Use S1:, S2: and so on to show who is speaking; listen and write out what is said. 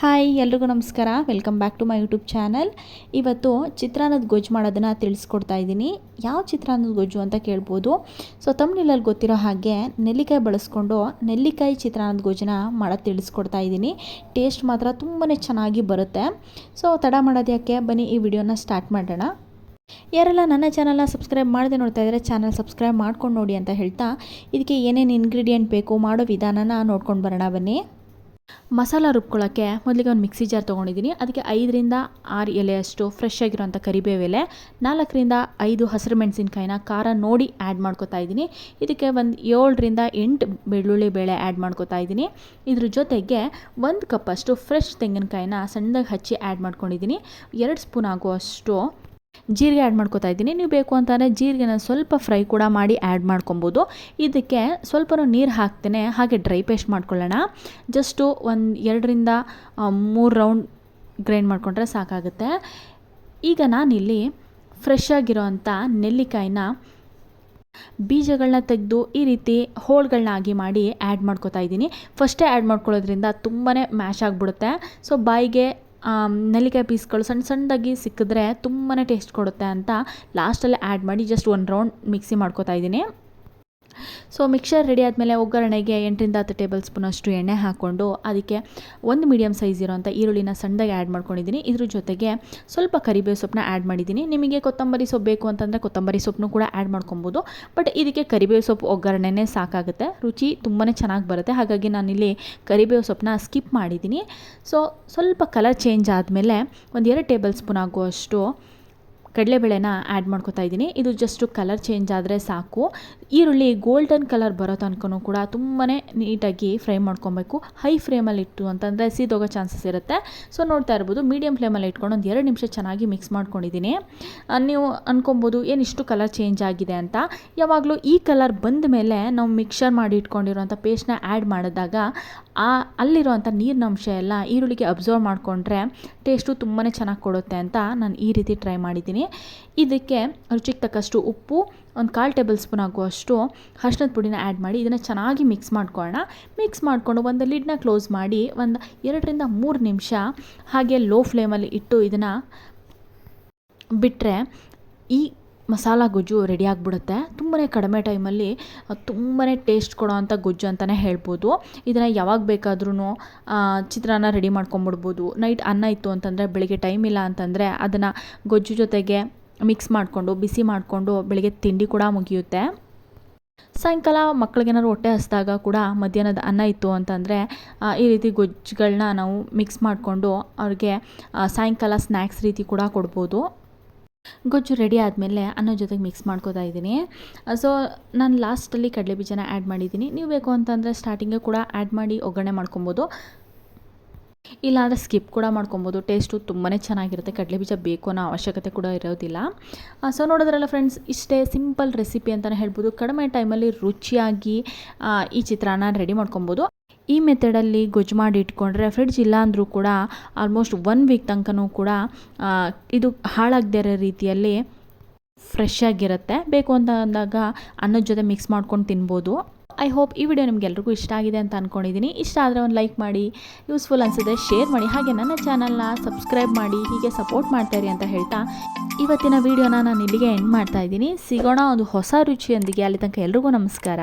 S1: Hi, ಎಲ್ರಿಗೂ ನಮಸ್ಕಾರ. Welcome back to my YouTube channel ಇವತ್ತು ಚಿತ್ರಾನ್ನದ ಗೊಜ್ಜು ಮಾಡೋದನ್ನು ತಿಳಿಸ್ಕೊಡ್ತಾ ಇದ್ದೀನಿ. ಯಾವ ಚಿತ್ರಾನ್ನದ ಗೊಜ್ಜು ಅಂತ ಕೇಳ್ಬೋದು. ಸೊ ತಮ್ಮನೇಲಲ್ಲಿ ಗೊತ್ತಿರೋ ಹಾಗೆ ನೆಲ್ಲಿಕಾಯಿ ಬಳಸ್ಕೊಂಡು ನೆಲ್ಲಿಕಾಯಿ ಚಿತ್ರಾನ್ನದ ಗೊಜ್ಜನ್ನ ಮಾಡೋದು ತಿಳಿಸ್ಕೊಡ್ತಾ ಇದ್ದೀನಿ. ಟೇಸ್ಟ್ ಮಾತ್ರ ತುಂಬಾ ಚೆನ್ನಾಗಿ ಬರುತ್ತೆ. ಸೊ ತಡ ಮಾಡೋದು ಯಾಕೆ? ಬನ್ನಿ, ಈ ವಿಡಿಯೋನ ಸ್ಟಾರ್ಟ್ ಮಾಡೋಣ. ಯಾರೆಲ್ಲ ನನ್ನ ಚಾನಲ್ನ ಸಬ್ಸ್ಕ್ರೈಬ್ ಮಾಡದೆ ನೋಡ್ತಾ ಇದ್ದರೆ ಚಾನಲ್ ಸಬ್ಸ್ಕ್ರೈಬ್ ಮಾಡ್ಕೊಂಡು ನೋಡಿ ಅಂತ ಹೇಳ್ತಾ, ಇದಕ್ಕೆ ಏನೇನು ಇನ್ಗ್ರೀಡಿಯೆಂಟ್ ಬೇಕು ಮಾಡೋ ವಿಧಾನನ ನೋಡ್ಕೊಂಡು ಬರೋಣ ಬನ್ನಿ. ಮಸಾಲ ರುಬ್ಕೊಳ್ಳೋಕ್ಕೆ ಮೊದಲಿಗೆ ಒಂದು ಮಿಕ್ಸಿ ಜಾರ್ ತೊಗೊಂಡಿದ್ದೀನಿ. ಅದಕ್ಕೆ ಐದರಿಂದ ಆರು ಎಲೆಯಷ್ಟು ಫ್ರೆಶ್ ಆಗಿರೋಂಥ ಕರಿಬೇವು ಎಲೆ, ನಾಲ್ಕರಿಂದ ಐದು ಹಸಿರು ಮೆಣಸಿನ್ಕಾಯಿನ ಖಾರ ನೋಡಿ ಆ್ಯಡ್ ಮಾಡ್ಕೋತಾ ಇದ್ದೀನಿ. ಇದಕ್ಕೆ ಒಂದು ಏಳರಿಂದ ಎಂಟು ಬೆಳ್ಳುಳ್ಳಿ ಬೇಳೆ ಆ್ಯಡ್ ಮಾಡ್ಕೋತಾ ಇದ್ದೀನಿ. ಇದ್ರ ಜೊತೆಗೆ ಒಂದು ಕಪ್ಪಷ್ಟು ಫ್ರೆಶ್ ತೆಂಗಿನಕಾಯಿನ ಸಣ್ಣದಾಗಿ ಹಚ್ಚಿ ಆ್ಯಡ್ ಮಾಡ್ಕೊಂಡಿದ್ದೀನಿ. ಎರಡು ಸ್ಪೂನ್ ಆಗುವಷ್ಟು ಜೀರಿಗೆ ಆ್ಯಡ್ ಮಾಡ್ಕೊತಾ ಇದ್ದೀನಿ. ನೀವು ಬೇಕು ಅಂತಂದರೆ ಜೀರಿಗೆನ ಸ್ವಲ್ಪ ಫ್ರೈ ಕೂಡ ಮಾಡಿ ಆ್ಯಡ್ ಮಾಡ್ಕೊಬೋದು. ಇದಕ್ಕೆ ಸ್ವಲ್ಪ ನೀರು ಹಾಕ್ತೇನೆ. ಹಾಗೆ ಡ್ರೈ ಪೇಸ್ಟ್ ಮಾಡ್ಕೊಳ್ಳೋಣ. ಜಸ್ಟು ಒಂದು ಎರಡರಿಂದ ಮೂರು ರೌಂಡ್ ಗ್ರೈಂಡ್ ಮಾಡಿಕೊಂಡ್ರೆ ಸಾಕಾಗುತ್ತೆ. ಈಗ ನಾನಿಲ್ಲಿ ಫ್ರೆಶ್ ಆಗಿರೋವಂಥ ನೆಲ್ಲಿಕಾಯಿನ ಬೀಜಗಳನ್ನ ತೆಗೆದು ಈ ರೀತಿ ಹೋಳ್ಗಳನ್ನ ಆಗಿ ಮಾಡಿ ಆ್ಯಡ್ ಮಾಡ್ಕೋತಾ ಇದ್ದೀನಿ. ಫಸ್ಟೇ ಆ್ಯಡ್ ಮಾಡ್ಕೊಳ್ಳೋದ್ರಿಂದ ತುಂಬಾ ಮ್ಯಾಶ್ ಆಗಿಬಿಡುತ್ತೆ. ಸೊ ಬಾಯಿಗೆ ನೆಲ್ಲಿಕಾಯಿ ಪೀಸ್ಗಳು ಸಣ್ಣ ಸಣ್ಣದಾಗಿ ಸಿಕ್ಕಿದ್ರೆ ತುಂಬಾ ಟೇಸ್ಟ್ ಕೊಡುತ್ತೆ ಅಂತ ಲಾಸ್ಟಲ್ಲಿ ಆ್ಯಡ್ ಮಾಡಿ ಜಸ್ಟ್ ಒಂದು ರೌಂಡ್ ಮಿಕ್ಸಿ ಮಾಡ್ಕೊತಾ ಇದ್ದೀನಿ. ಸೊ ಮಿಕ್ಸರ್ ರೆಡಿ ಆದಮೇಲೆ ಒಗ್ಗರಣೆಗೆ ಎಂಟರಿಂದ ಹತ್ತು ಟೇಬಲ್ ಸ್ಪೂನಷ್ಟು ಎಣ್ಣೆ ಹಾಕ್ಕೊಂಡು ಅದಕ್ಕೆ ಒಂದು ಮೀಡಿಯಮ್ ಸೈಜ್ ಇರೋವಂಥ ಈರುಳ್ಳಿನ ಸಣ್ಣದಾಗಿ ಆ್ಯಡ್ ಮಾಡ್ಕೊಂಡಿದ್ದೀನಿ. ಇದ್ರ ಜೊತೆಗೆ ಸ್ವಲ್ಪ ಕರಿಬೇವು ಸೊಪ್ಪನ್ನ ಆ್ಯಡ್ ಮಾಡಿದ್ದೀನಿ. ನಿಮಗೆ ಕೊತ್ತಂಬರಿ ಸೊಪ್ಪು ಬೇಕು ಅಂತಂದರೆ ಕೊತ್ತಂಬರಿ ಸೊಪ್ಪನ್ನು ಕೂಡ ಆ್ಯಡ್ ಮಾಡ್ಕೊಬೋದು. ಬಟ್ ಇದಕ್ಕೆ ಕರಿಬೇವು ಸೊಪ್ಪು ಒಗ್ಗರಣೆನೇ ಸಾಕಾಗುತ್ತೆ. ರುಚಿ ತುಂಬಾ ಚೆನ್ನಾಗಿ ಬರುತ್ತೆ. ಹಾಗಾಗಿ ನಾನಿಲ್ಲಿ ಕರಿಬೇವು ಸೊಪ್ಪನ್ನ ಸ್ಕಿಪ್ ಮಾಡಿದ್ದೀನಿ. ಸೊ ಸ್ವಲ್ಪ ಕಲರ್ ಚೇಂಜ್ ಆದಮೇಲೆ ಒಂದು ಎರಡು ಟೇಬಲ್ ಸ್ಪೂನ್ ಆಗುವಷ್ಟು ಕಡಲೆಬೇಳೆನ ಆ್ಯಡ್ ಮಾಡ್ಕೊತಾ ಇದ್ದೀನಿ. ಇದು ಜಸ್ಟು ಕಲರ್ ಚೇಂಜ್ ಆದರೆ ಸಾಕು. ಈರುಳ್ಳಿ ಗೋಲ್ಡನ್ ಕಲರ್ ಬರೋ ತನಕ ಕೂಡ ತುಂಬಾ ನೀಟಾಗಿ ಫ್ರೈ ಮಾಡ್ಕೊಬೇಕು. ಹೈ ಫ್ಲೇಮಲ್ಲಿ ಇಟ್ಟು ಅಂತಂದರೆ ಸೀದೋಗೋ ಚಾನ್ಸಸ್ ಇರುತ್ತೆ. ಸೊ ನೋಡ್ತಾ ಇರ್ಬೋದು ಮೀಡಿಯಮ್ ಫ್ಲೇಮಲ್ಲಿ ಇಟ್ಕೊಂಡು ಒಂದು ಎರಡು ನಿಮಿಷ ಚೆನ್ನಾಗಿ ಮಿಕ್ಸ್ ಮಾಡ್ಕೊಂಡಿದ್ದೀನಿ. ನೀವು ಅನ್ಕೊಬೋದು, ಏನು ಇಷ್ಟು ಕಲರ್ ಚೇಂಜ್ ಆಗಿದೆ ಅಂತ. ಯಾವಾಗಲೂ ಈ ಕಲರ್ ಬಂದ ಮೇಲೆ ನಾವು ಮಿಕ್ಸರ್ ಮಾಡಿ ಇಟ್ಕೊಂಡಿರುವಂಥ ಪೇಸ್ಟ್ನ ಆ್ಯಡ್ ಮಾಡಿದಾಗ ಆ ಅಲ್ಲಿರುವಂಥ ನೀರಿನ ಅಂಶ ಎಲ್ಲ ಈರುಳ್ಳಿಗೆ ಅಬ್ಸರ್ವ್ ಮಾಡಿಕೊಂಡ್ರೆ ಟೇಸ್ಟು ತುಂಬಾ ಚೆನ್ನಾಗಿ ಕೊಡುತ್ತೆ ಅಂತ ನಾನು ಈ ರೀತಿ ಟ್ರೈ ಮಾಡಿದ್ದೀನಿ. ಇದಕ್ಕೆ ರುಚಿಗೆ ತಕ್ಕಷ್ಟು ಉಪ್ಪು, ಒಂದು ಕಾಲು ಟೇಬಲ್ ಸ್ಪೂನ್ ಆಗುವಷ್ಟು ಅರ್ಶಿನದ ಪುಡಿನ ಆ್ಯಡ್ ಮಾಡಿ ಇದನ್ನು ಚೆನ್ನಾಗಿ ಮಿಕ್ಸ್ ಮಾಡ್ಕೊಳ್ಳೋಣ. ಮಿಕ್ಸ್ ಮಾಡಿಕೊಂಡು ಒಂದು ಲಿಡ್ನ ಕ್ಲೋಸ್ ಮಾಡಿ ಒಂದು ಎರಡರಿಂದ ಮೂರು ನಿಮಿಷ ಹಾಗೆ ಲೋ ಫ್ಲೇಮಲ್ಲಿ ಇಟ್ಟು ಇದನ್ನು ಬಿಟ್ಟರೆ ಈ ಮಸಾಲ ಗೊಜ್ಜು ರೆಡಿ ಆಗಿಬಿಡುತ್ತೆ. ತುಂಬಾ ಕಡಿಮೆ ಟೈಮಲ್ಲಿ ತುಂಬಾ ಟೇಸ್ಟ್ ಕೊಡೋ ಅಂಥ ಗೊಜ್ಜು ಅಂತಲೇ ಹೇಳ್ಬೋದು. ಇದನ್ನು ಯಾವಾಗ ಬೇಕಾದ್ರೂ ಚಿತ್ರಾನ್ನ ರೆಡಿ ಮಾಡ್ಕೊಂಬಿಡ್ಬೋದು. ನೈಟ್ ಅನ್ನ ಇತ್ತು ಅಂತಂದರೆ, ಬೆಳಿಗ್ಗೆ ಟೈಮ್ ಇಲ್ಲ ಅಂತಂದರೆ, ಅದನ್ನು ಗೊಜ್ಜು ಜೊತೆಗೆ ಮಿಕ್ಸ್ ಮಾಡಿಕೊಂಡು, ಬಿಸಿ ಮಾಡಿಕೊಂಡು ಬೆಳಿಗ್ಗೆ ತಿಂಡಿ ಕೂಡ ಮುಗಿಯುತ್ತೆ. ಸಾಯಂಕಾಲ ಮಕ್ಕಳಿಗೇನಾದ್ರು ಹೊಟ್ಟೆ ಹಸಿದಾಗ ಕೂಡ ಮಧ್ಯಾಹ್ನದ ಅನ್ನ ಇತ್ತು ಅಂತಂದರೆ ಈ ರೀತಿ ಗೊಜ್ಜುಗಳನ್ನ ನಾವು ಮಿಕ್ಸ್ ಮಾಡಿಕೊಂಡು ಅವ್ರಿಗೆ ಸಾಯಂಕಾಲ ಸ್ನ್ಯಾಕ್ಸ್ ರೀತಿ ಕೂಡ ಕೊಡ್ಬೋದು. ಗೊಜ್ಜು ರೆಡಿ ಆದಮೇಲೆ ಅನ್ನ ಜೊತೆಗೆ ಮಿಕ್ಸ್ ಮಾಡ್ಕೋತಾ ಇದ್ದೀನಿ. ಸೊ ನಾನು ಲಾಸ್ಟಲ್ಲಿ ಕಡಲೆ ಬೀಜನ ಆ್ಯಡ್ ಮಾಡಿದ್ದೀನಿ. ನೀವು ಬೇಕು ಅಂತಂದರೆ ಸ್ಟಾರ್ಟಿಂಗೇ ಕೂಡ ಆ್ಯಡ್ ಮಾಡಿ ಒಗ್ಗರಣೆ ಮಾಡ್ಕೊಬೋದು. ಇಲ್ಲಾಂದರೆ ಸ್ಕಿಪ್ ಕೂಡ ಮಾಡ್ಕೊಬೋದು. ಟೇಸ್ಟು ತುಂಬಾ ಚೆನ್ನಾಗಿರುತ್ತೆ. ಕಡಲೆ ಬೀಜ ಬೇಕು ಅನ್ನೋ ಅವಶ್ಯಕತೆ ಕೂಡ ಇರೋದಿಲ್ಲ. ಸೊ ನೋಡೋದ್ರಲ್ಲ ಫ್ರೆಂಡ್ಸ್ ಇಷ್ಟೇ ಸಿಂಪಲ್ ರೆಸಿಪಿ ಅಂತಲೇ ಹೇಳ್ಬೋದು. ಕಡಿಮೆ ಟೈಮಲ್ಲಿ ರುಚಿಯಾಗಿ ಈ ಚಿತ್ರಾನ್ನ ರೆಡಿ ಮಾಡ್ಕೊಬೋದು. ಈ ಮೆಥಡಲ್ಲಿ ಗೊಜ್ಜು ಮಾಡಿ ಇಟ್ಕೊಂಡ್ರೆ ಫ್ರಿಡ್ಜ್ ಇಲ್ಲ ಅಂದರೂ ಕೂಡ ಆಲ್ಮೋಸ್ಟ್ ಒನ್ ವೀಕ್ ತನಕನೂ ಕೂಡ ಇದು ಹಾಳಾಗದೇ ಇರೋ ರೀತಿಯಲ್ಲಿ ಫ್ರೆಶ್ ಆಗಿರುತ್ತೆ. ಬೇಕು ಅಂತ ಅಂದಾಗ ಅನ್ನದ ಜೊತೆ ಮಿಕ್ಸ್ ಮಾಡ್ಕೊಂಡು ತಿನ್ಬೋದು. ಐ ಹೋಪ್ ಈ ವಿಡಿಯೋ ನಿಮಗೆಲ್ರಿಗೂ ಇಷ್ಟ ಆಗಿದೆ ಅಂತ ಅಂದ್ಕೊಂಡಿದ್ದೀನಿ ಇಷ್ಟ ಆದರೆ ಒಂದು ಲೈಕ್ ಮಾಡಿ ಯೂಸ್ಫುಲ್ ಅನಿಸಿದ್ರೆ ಶೇರ್ ಮಾಡಿ. ಹಾಗೆ ನನ್ನ ಚಾನಲ್ನ ಸಬ್ಸ್ಕ್ರೈಬ್ ಮಾಡಿ, ಹೀಗೆ ಸಪೋರ್ಟ್ ಮಾಡ್ತಾಯಿರಿ ಅಂತ ಹೇಳ್ತಾ ಇವತ್ತಿನ ವೀಡಿಯೋನ ನಾನು ಇಲ್ಲಿಗೆ ಎಂಡ್ ಮಾಡ್ತಾ ಇದ್ದೀನಿ. ಸಿಗೋಣ ಒಂದು ಹೊಸ ರುಚಿಯೊಂದಿಗೆ. ಅಲ್ಲಿ ತನಕ ಎಲ್ರಿಗೂ ನಮಸ್ಕಾರ.